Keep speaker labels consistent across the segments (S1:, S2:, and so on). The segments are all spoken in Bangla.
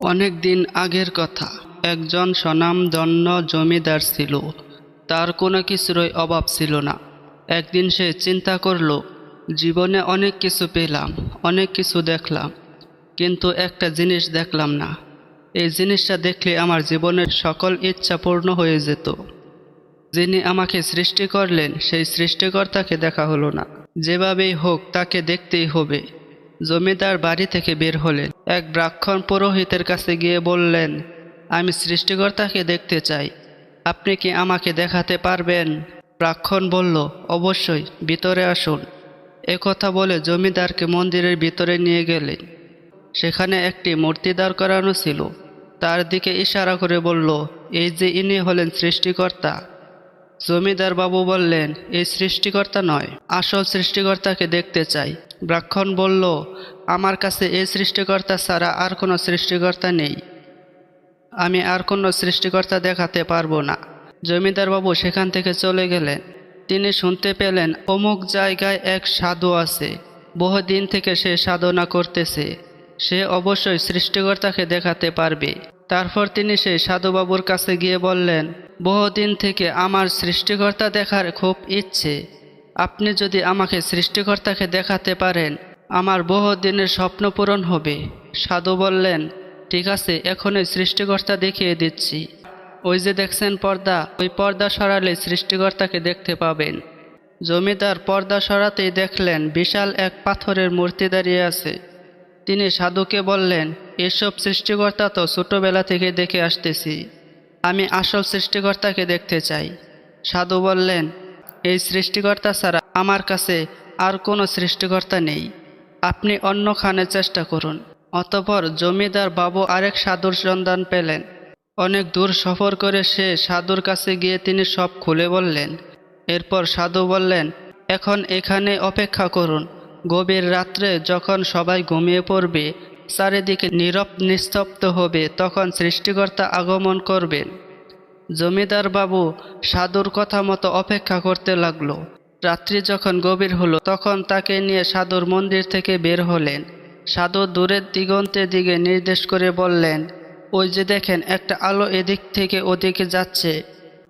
S1: অনেক দিন আগের কথা। একজন স্বনামধন্য জমিদার ছিল। তার কোনো কিছুরই অভাব ছিল না। একদিন সে চিন্তা করল, জীবনে অনেক কিছু পেলাম, অনেক কিছু দেখলাম, কিন্তু একটা জিনিস দেখলাম না। এই জিনিসটা দেখলে আমার জীবনের সকল ইচ্ছা পূর্ণ হয়ে যেত। যিনি আমাকে সৃষ্টি করলেন, সেই সৃষ্টিকর্তাকে দেখা হলো না। যেভাবেই হোক, তাকে দেখতেই হবে। জমিদার বাড়ি থেকে বের হলেন। এক ব্রাক্ষণ পুরোহিতের কাছে গিয়ে বললেন, আমি সৃষ্টিকর্তাকে দেখতে চাই। আপনি কি আমাকে দেখাতে পারবেন? ব্রাহ্মণ বলল, অবশ্যই, ভিতরে আসুন। কথা বলে জমিদারকে মন্দিরের ভিতরে নিয়ে গেলেন সেখানে একটি মূর্তি দাঁড় করানো ছিল। তার দিকে ইশারা করে বলল, এই যে ইনি হলেন সৃষ্টিকর্তা জমিদার বাবু বললেন এই সৃষ্টিকর্তা নয়, আসল সৃষ্টিকর্তাকে দেখতে চাই। ব্রাহ্মণ বলল, আমার কাছে এই সৃষ্টিকর্তা ছাড়া আর কোনো সৃষ্টিকর্তা নেই। আমি আর কোনো সৃষ্টিকর্তা দেখাতে পারব না। জমিদার বাবু সেখান থেকে চলে গেলেন। তিনি শুনতে পেলেন, অমুক জায়গায় এক সাধু আছে। বহুদিন থেকে সে সাধনা করতেছে। সে অবশ্যই সৃষ্টিকর্তাকে দেখাতে পারবে। তারপর তিনি সেই সাধুবাবুর কাছে গিয়ে বললেন বহুদিন থেকে আমার সৃষ্টিকর্তা দেখার খুব ইচ্ছে। আপনি যদি আমাকে সৃষ্টিকর্তাকে দেখাতে পারেন, আমার বহুদিনের স্বপ্ন পূরণ হবে। সাধু বললেন, ঠিক আছে, এখনই সৃষ্টিকর্তা দেখিয়ে দিচ্ছি। ওই যে দেখছেন পর্দা, ওই পর্দা সরালে সৃষ্টিকর্তাকে দেখতে পাবেন। জমিদার পর্দা সরাতেই দেখলেন বিশাল এক পাথরের মূর্তি দাঁড়িয়ে আছে। তিনি সাধুকে বললেন, এসব সৃষ্টিকর্তা তো ছোটবেলা থেকে দেখে আসতেছি। আমি আসল সৃষ্টিকর্তাকে দেখতে চাই। সাধু বললেন, এই সৃষ্টিকর্তা ছাড়া আমার কাছে আর কোনো সৃষ্টিকর্তা নেই। আপনি অন্যখানে চেষ্টা করুন। অতপর জমিদার বাবু আরেক সাধুর সন্ধান পেলেন। অনেক দূর সফর করে সে সাধুর কাছে গিয়ে তিনি সব খুলে বললেন। এরপর সাধু বললেন, এখন এখানে অপেক্ষা করুন। গভীর রাত্রে যখন সবাই ঘুমিয়ে পড়বে চারিদিকে নীরব নিস্তব্ধ হবে, তখন সৃষ্টিকর্তা আগমন করবেন জমিদার বাবু সাধুর কথা মতো অপেক্ষা করতে লাগল। রাত্রি যখন গভীর হলো, তখন তাকে নিয়ে সাধুর মন্দির থেকে বের হলেন। সাধু দূরের দিগন্তের দিকে নির্দেশ করে বললেন, ওই যে দেখেন, একটা আলো এদিক থেকে ওদিকে যাচ্ছে।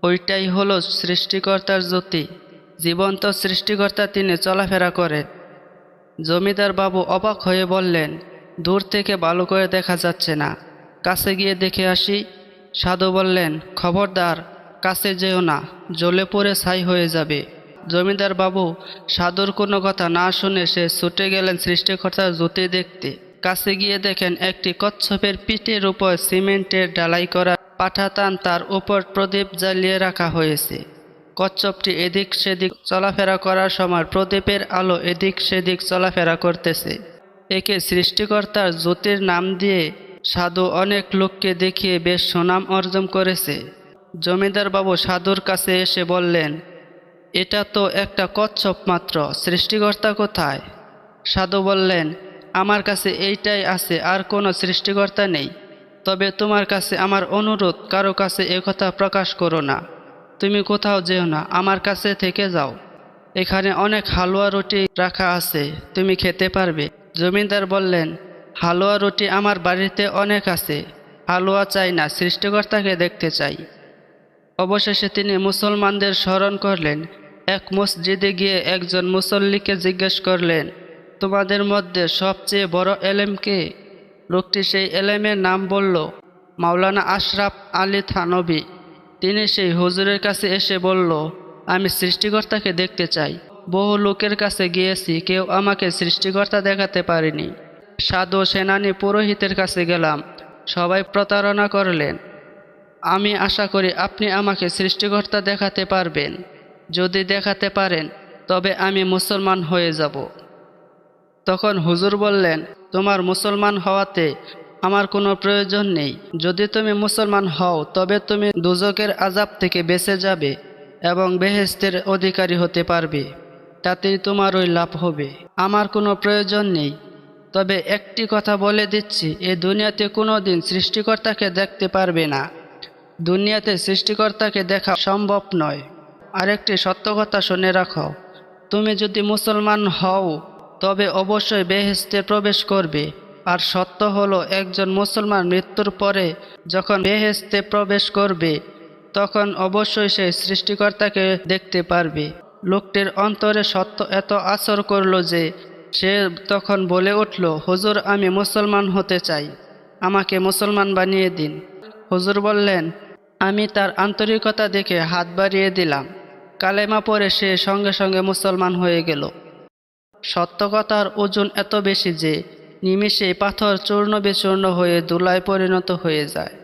S1: ওইটাই হলো সৃষ্টিকর্তার জ্যোতি। জীবন্ত সৃষ্টিকর্তা তিনি চলাফেরা করেন। জমিদার বাবু অবাক হয়ে বললেন দূর থেকে ভালো করে দেখা যাচ্ছে না। কাছে গিয়ে দেখে আসি, সাধু বললেন, খবরদার, কাছে যেও না, জ্বলে পড়ে ছাই হয়ে যাবে। জমিদার বাবু, সাধুর কোনো কথা না শুনে সে ছুটে গেলেন সৃষ্টিকর্তার জ্যোতি দেখতে। কাছে গিয়ে দেখেন একটি কচ্ছপের পিঠের উপর সিমেন্টের ডালাই করা পাঠাতান তার উপর প্রদীপ জ্বালিয়ে রাখা হয়েছে। কচ্ছপটি এদিক সেদিক চলাফেরা করার সময় প্রদীপের আলো এদিক সেদিক চলাফেরা করতেছে। একে সৃষ্টিকর্তার জ্যোতির নাম দিয়ে সাধু অনেক লোককে দেখিয়ে বেশ সুনাম অর্জন করেছে। জমিদার বাবু সাধুর কাছে এসে বললেন, এটা তো একটা কচ্ছপ মাত্র, সৃষ্টিকর্তা কোথায়? সাধু বললেন, আমার কাছে এইটাই আছে, আর কোনো সৃষ্টিকর্তা নেই। তবে তোমার কাছে আমার অনুরোধ, কারও কাছে একথা প্রকাশ করো না। তুমি কোথাও যেও না, আমার কাছে থেকে যাও। এখানে অনেক হালুয়া রুটি রাখা আছে, তুমি খেতে পারবে। জমিদার বললেন, হালুয়া রুটি আমার বাড়িতে অনেক আছে, হালুয়া চাই না, সৃষ্টিকর্তাকে দেখতে চাই। অবশেষে তিনি মুসলমানদের স্মরণ করলেন, এক মসজিদে গিয়ে একজন মুসল্লিকে জিজ্ঞেস করলেন, তোমাদের মধ্যে সবচেয়ে বড় এলেম কে? লোকটি সেই এলেমের নাম বলল, মাওলানা আশরাফ আলী থানবী। তিনি সেই হুজুরের কাছে এসে বলল, আমি সৃষ্টিকর্তাকে দেখতে চাই। বহু লোকের কাছে গিয়েছি, কেউ আমাকে সৃষ্টিকর্তা দেখাতে পারেনি। সাধু সেনানী পুরোহিতের কাছে গেলাম, সবাই প্রতারণা করলেন। আমি আশা করি আপনি আমাকে সৃষ্টিকর্তা দেখাতে পারবেন। যদি দেখাতে পারেন, তবে আমি মুসলমান হয়ে যাব। তখন হুজুর বললেন, তোমার মুসলমান হওয়াতে আমার কোনো প্রয়োজন নেই। যদি তুমি মুসলমান হও, তবে তুমি দুজকের আজাব থেকে বেঁচে যাবে এবং বেহেস্তের অধিকারী হতে পারবে। তাতেই তোমার ওই লাভ হবে। আমার কোনো প্রয়োজন নেই। তবে একটি কথা বলে দিচ্ছি, এ দুনিয়াতে কোনো দিন সৃষ্টিকর্তাকে দেখতে পারবে না। দুনিয়াতে সৃষ্টিকর্তাকে দেখা সম্ভব নয়। আরেকটি সত্য কথা শুনে রাখো, তুমি যদি মুসলমান হও, তবে অবশ্যই বেহেস্তে প্রবেশ করবে। আর সত্য হলো, একজন মুসলমান মৃত্যুর পরে যখন বেহেস্তে প্রবেশ করবে, তখন অবশ্যই সে সৃষ্টিকর্তাকে দেখতে পারবে। লোকটির অন্তরে সত্য এত আচর করল যে সে তখন বলে উঠল, হুজুর, আমি মুসলমান হতে চাই। আমাকে মুসলমান বানিয়ে দিন। হুজুর বললেন, আমি তার আন্তরিকতা দেখে হাত বাড়িয়ে দিলাম। কালেমা পরে সে সঙ্গে সঙ্গে মুসলমান হয়ে গেল। সত্য কথার ওজন এত বেশি যে নিমেষে পাথর চূর্ণ বিচূর্ণ হয়ে দুলায় পরিণত হয়ে যায়।